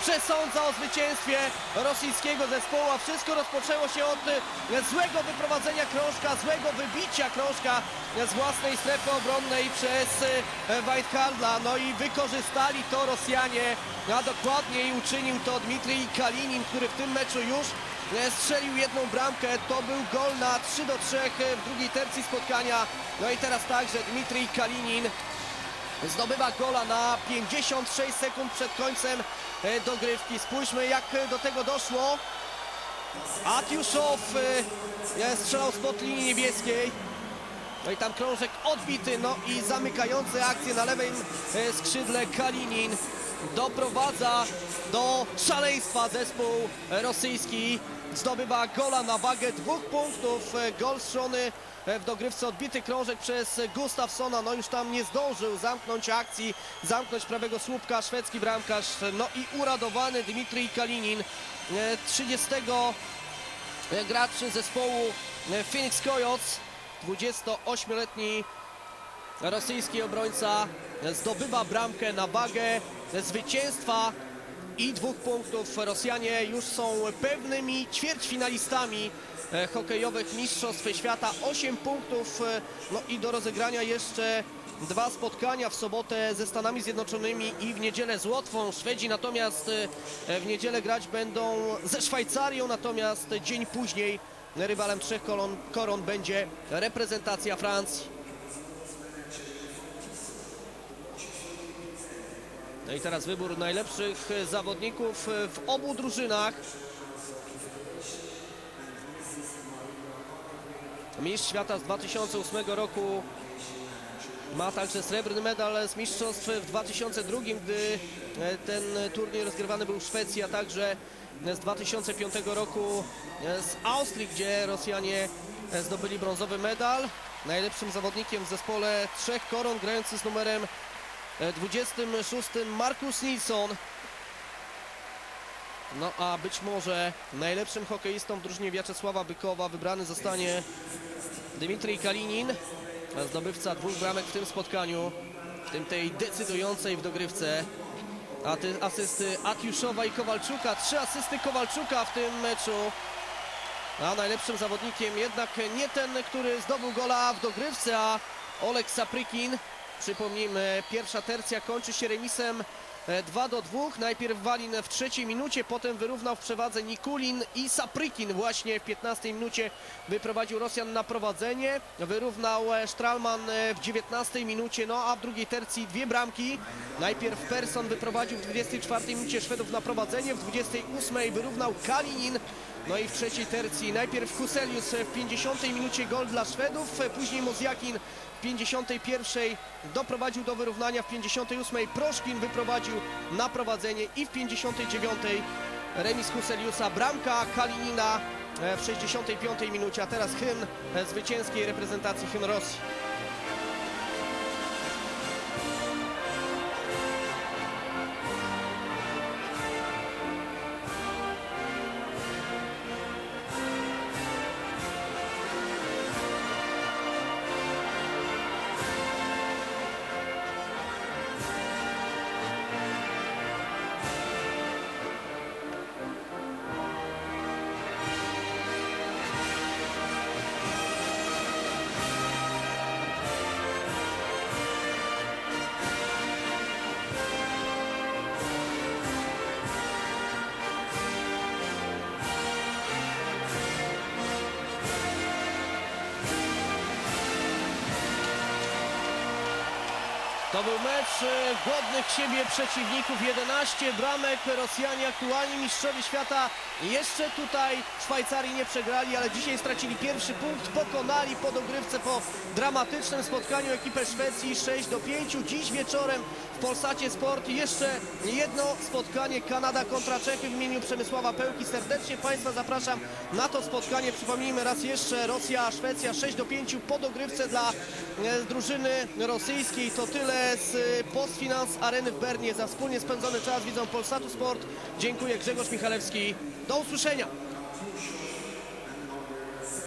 przesądza o zwycięstwie rosyjskiego zespołu, a wszystko rozpoczęło się od e, złego wyprowadzenia krążka, złego wybicia krążka z własnej strefy obronnej przez e, Weidhandla. No i wykorzystali to Rosjanie, a dokładniej uczynił to Dmitrij Kalinin, który w tym meczu już e, strzelił jedną bramkę. To był gol na 3 do 3 w drugiej tercji spotkania. No i teraz także Dmitrij Kalinin zdobywa gola na 56 sekund przed końcem e, dogrywki. Spójrzmy jak do tego doszło. Atiuszow e, strzelał spod linii niebieskiej. No i tam krążek odbity, no i zamykający akcję na lewym e, skrzydle Kalinin doprowadza do szaleństwa zespół rosyjski. Zdobywa gola na wagę dwóch punktów. Gol strzelony w dogrywce odbity krążek przez Gustafsona. No już tam nie zdążył zamknąć akcji, zamknąć prawego słupka szwedzki bramkarz. No i uradowany Dmitrij Kalinin, e, 30 gracz zespołu Phoenix Coyotes, 28-letni rosyjski obrońca zdobywa bramkę na wagę zwycięstwa i dwóch punktów. Rosjanie już są pewnymi ćwierćfinalistami e, hokejowych Mistrzostw Świata. 8 punktów, e, no i do rozegrania jeszcze dwa spotkania w sobotę ze Stanami Zjednoczonymi i w niedzielę z Łotwą. Szwedzi natomiast e, w niedzielę grać będą ze Szwajcarią, natomiast dzień później rywalem trzech koron, koron będzie reprezentacja Francji. No i teraz wybór najlepszych zawodników w obu drużynach. Mistrz świata z 2008 roku ma także srebrny medal z mistrzostw w 2002, gdy e, ten turniej rozgrywany był w Szwecji, a także z 2005 roku e, z Austrii, gdzie Rosjanie e, zdobyli brązowy medal. Najlepszym zawodnikiem w zespole trzech koron, grający z numerem 26 Markus Nilsson. No a być może najlepszym hokeistą w drużynie Wiaczesława Bykowa wybrany zostanie Dmitrij Kalinin, zdobywca dwóch bramek w tym spotkaniu, w tym tej decydującej w dogrywce. A ty, asysty Atiuszowa i Kowalczuka, trzy asysty Kowalczuka w tym meczu. A najlepszym zawodnikiem jednak nie ten, który zdobył gola w dogrywce, a Olek Saprykin. Przypomnijmy, pierwsza tercja kończy się remisem e, 2 do 2. Najpierw Walin w trzeciej minucie, potem wyrównał w przewadze Nikulin i Saprykin właśnie w 15 minucie wyprowadził Rosjan na prowadzenie. Wyrównał e, Stralman e, w 19 minucie, no a w drugiej tercji dwie bramki. Najpierw Persson wyprowadził w 24 minucie Szwedów na prowadzenie, w 28 wyrównał Kalinin. No i w trzeciej tercji najpierw Huselius w 50 minucie gol dla Szwedów, później Mozjakin 51 doprowadził do wyrównania, w 58 Proszkin wyprowadził na prowadzenie i w 59 remis Huseliusa, bramka Kalinina e, w 65 minucie, a teraz hymn e, zwycięskiej reprezentacji, hymn Rosji. To był mecz e, godnych siebie przeciwników. 11 bramek. Rosjanie aktualni mistrzowie świata. Jeszcze tutaj Szwajcarii nie przegrali, ale dzisiaj stracili pierwszy punkt. Pokonali po dogrywce po dramatycznym spotkaniu ekipę Szwecji 6 do 5. Dziś wieczorem w Polsacie Sport jeszcze jedno spotkanie Kanada kontra Czechy w imieniu Przemysława Pełki. Serdecznie Państwa zapraszam na to spotkanie. Przypomnijmy raz jeszcze Rosja, Szwecja 6 do 5 po dogrywce dla e, drużyny rosyjskiej. To tyle z e, Postfinans Areny w Bernie za wspólnie spędzony czas. Widzą Polsatu Sport. Dziękuję Grzegorz Michalewski. Do usłyszenia.